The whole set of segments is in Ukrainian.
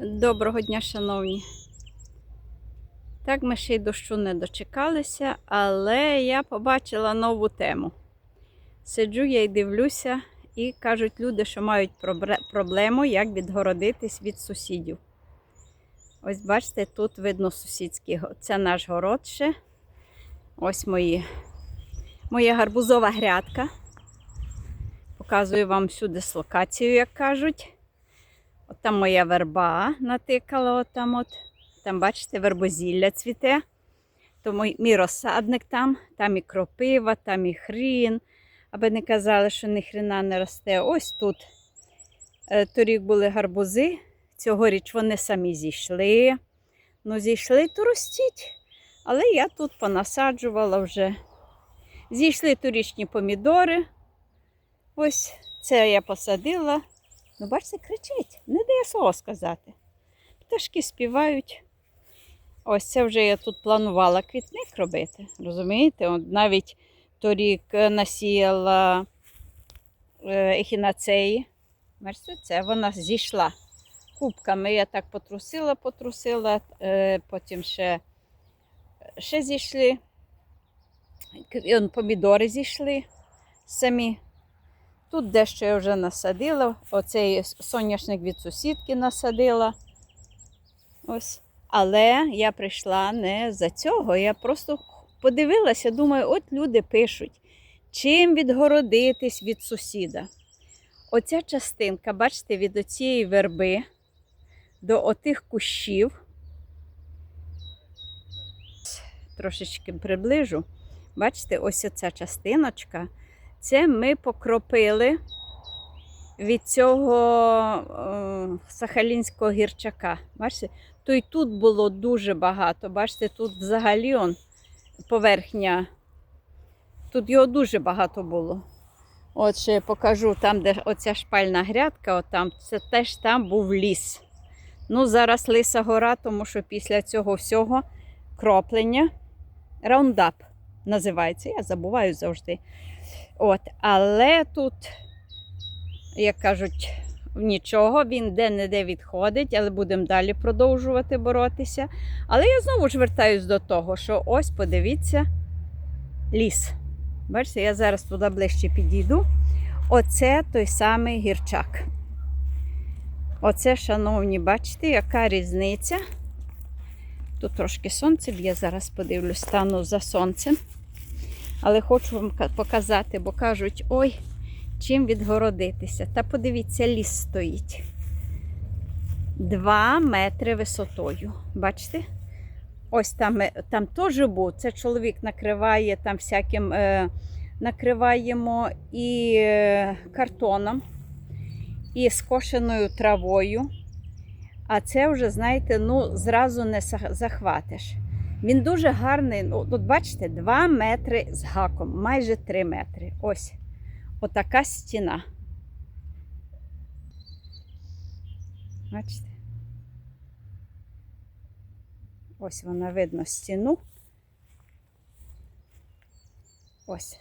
Доброго дня, шановні. Так, ми ще й дощу не дочекалися, але я побачила нову тему. Сиджу я і дивлюся, і кажуть люди, що мають проблему, як відгородитись від сусідів. Ось бачите, тут видно сусідський. Це наш город ще. Ось мої, моя гарбузова грядка. Показую вам всю дислокацію, як кажуть. От там моя верба натикала, от там от. Там, бачите, вербозілля цвіте. То мій, мій розсадник там, там і кропива, там і хрін. Аби не казали, що ні хрена не росте. Ось тут. Е, Торік були гарбузи. Цьогоріч вони самі зійшли. Ну, зійшли, то ростіть. Але я тут понасаджувала вже. Зійшли торічні помідори. Ось це я посадила. Ну, бачите, кричить, не дає слова сказати. Пташки співають. Ось це вже я тут планувала квітник робити. Розумієте? От навіть торік е, насіяла е, ехінацеї. Це вона зійшла кубками. Я так потрусила, потрусила, е, потім ще, ще зійшли. Помідори зійшли самі. Тут дещо я вже насадила. Оцей соняшник від сусідки насадила. Ось. Але я прийшла не за цього. Я просто подивилася, думаю, от люди пишуть, чим відгородитись від сусіда. Оця частинка, бачите, від оцієї верби до отих кущів. Трошечки приближу. Бачите, ось оця частиночка. Це ми покропили від цього е, сахалінського гірчака. Бачите, то й тут було дуже багато. Бачите, тут взагалі он, поверхня. Тут його дуже багато було. От ще я покажу там, де оця шпальна грядка, от там, це теж там був ліс. Ну, зараз лиса гора, тому що після цього всього кроплення раундап називається. Я забуваю завжди. От, але тут, як кажуть, нічого, він де-не-де відходить, але будемо далі продовжувати боротися. Але я знову ж вертаюсь до того, що ось подивіться ліс. Бачите, я зараз туди ближче підійду. Оце той самий гірчак. Оце, шановні, бачите, яка різниця. Тут трошки сонце б'є, зараз подивлюсь, стану за сонцем. Але хочу вам показати, бо кажуть, ой, чим відгородитися. Та подивіться, ліс стоїть. Два метри висотою. Бачите? Ось там, е, там теж був. Це чоловік накриває там всяким, е, накриваємо і е, картоном, і скошеною травою. А це вже, знаєте, ну, зразу не захватиш. Він дуже гарний. Ну, от бачите, 2 метри з гаком, майже 3 метри. Ось отака стіна. Бачите? Ось вона видно стіну. Ось.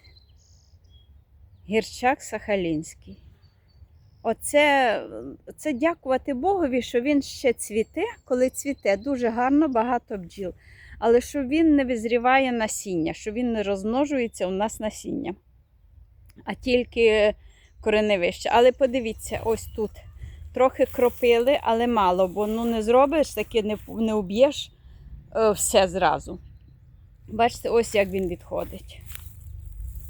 Гірчак Сахалінський. Оце це дякувати Богові, що він ще цвіте, коли цвіте, дуже гарно, багато бджіл. Але що він не визріває насіння, що він не розмножується у нас насіння, а тільки кореневище. Але подивіться, ось тут трохи кропили, але мало, бо ну не зробиш, таки не, не уб'єш е, все зразу. Бачите, ось як він відходить.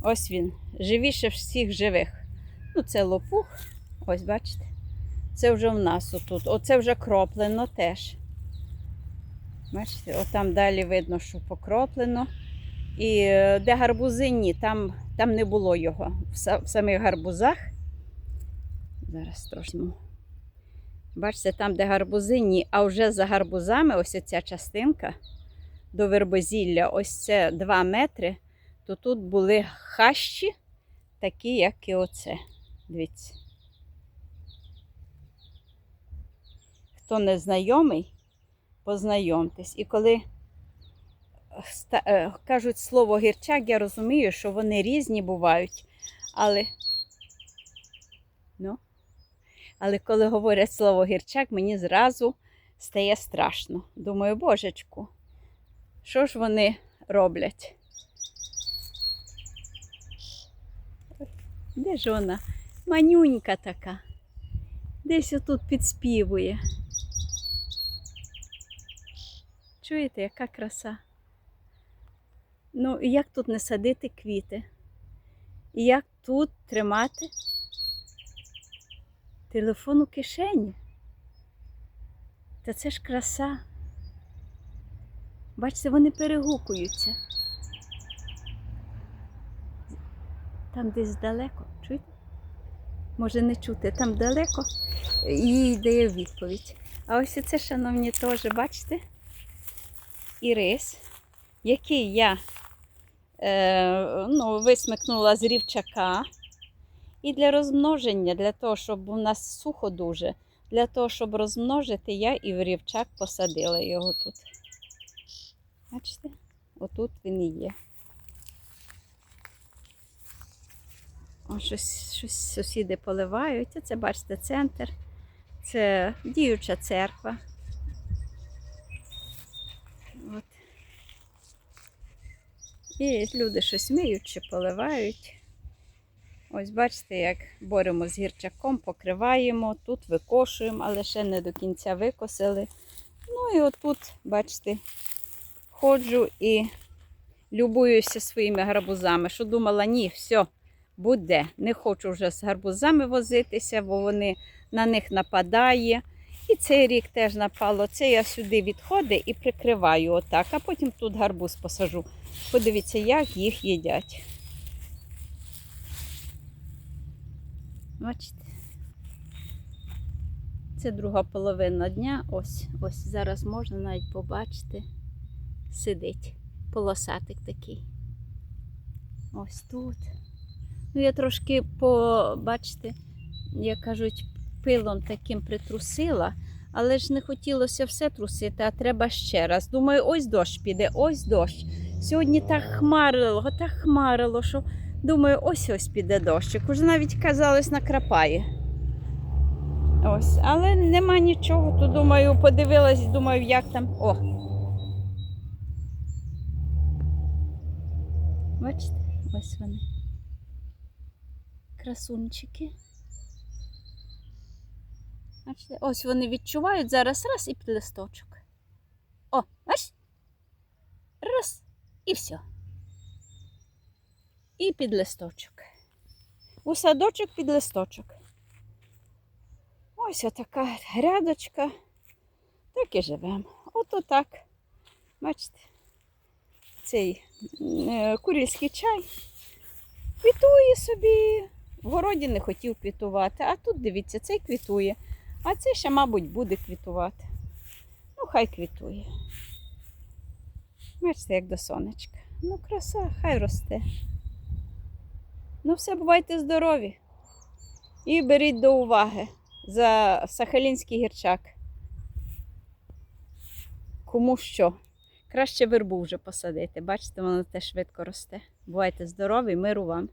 Ось він, живіше всіх живих. Ну, це лопух, ось бачите. Це вже в нас отут. Оце вже кроплено теж. Бачите, отам далі видно, що покроплено. І е, де гарбузи, ні, там, там не було його. В, самих гарбузах. Зараз трошки. Бачите, там, де гарбузи, ні. А вже за гарбузами, ось ця частинка до вербозілля, ось це 2 метри, то тут були хащі, такі, як і оце. Дивіться. Хто не знайомий, познайомтесь. І коли е, кажуть слово гірчак, я розумію, що вони різні бувають. Але, ну, але коли говорять слово гірчак, мені зразу стає страшно. Думаю, божечку, що ж вони роблять? Де ж вона? Манюнька така. Десь отут підспівує. Чуєте, яка краса? Ну, і як тут не садити квіти? І як тут тримати телефон у кишені? Та це ж краса. Бачите, вони перегукуються. Там десь далеко, чуєте? Може не чути, там далеко їй дає відповідь. А ось це, шановні, теж, бачите? Ірис, який я е, ну, висмикнула з рівчака. І для розмноження, для того, щоб у нас сухо дуже, для того, щоб розмножити, я і в рівчак посадила його тут. Бачите? Отут він і є. О, щось, щось сусіди поливають. Це, бачите, центр. Це діюча церква. От. І люди щось миють чи поливають. Ось бачите, як боремо з гірчаком, покриваємо, тут викошуємо, але ще не до кінця викосили. Ну і отут, бачите, ходжу і любуюся своїми гарбузами. Що думала, ні, все, буде. Не хочу вже з гарбузами возитися, бо вони на них нападає. І цей рік теж напало. Це я сюди відходи і прикриваю отак, а потім тут гарбуз посажу. Подивіться, як їх їдять. Бачите? Це друга половина дня. Ось, ось зараз можна навіть побачити. Сидить полосатик такий. Ось тут. Ну, я трошки побачите, як кажуть, пилом таким притрусила, але ж не хотілося все трусити, а треба ще раз. Думаю, ось дощ піде, ось дощ. Сьогодні так хмарило, так хмарило, що думаю, ось ось піде дощик. Уже навіть казалось, накрапає. Ось, але нема нічого. То думаю, подивилась, думаю, як там. О. Бачите, ось вони. Красунчики. Бачите, ось вони відчувають зараз раз і під листочок. О, бачите? Раз і все. І під листочок. У садочок під листочок. Ось така грядочка. Так і живемо. Ото так. Бачите, цей е, курильський чай квітує собі. В городі не хотів квітувати, а тут дивіться, цей квітує. А це ще, мабуть, буде квітувати. Ну, хай квітує. Бачите, як до сонечка. Ну, краса, хай росте. Ну, все, бувайте здорові. І беріть до уваги за сахалінський гірчак. Кому що? Краще вербу вже посадити. Бачите, воно теж швидко росте. Бувайте здорові, миру вам.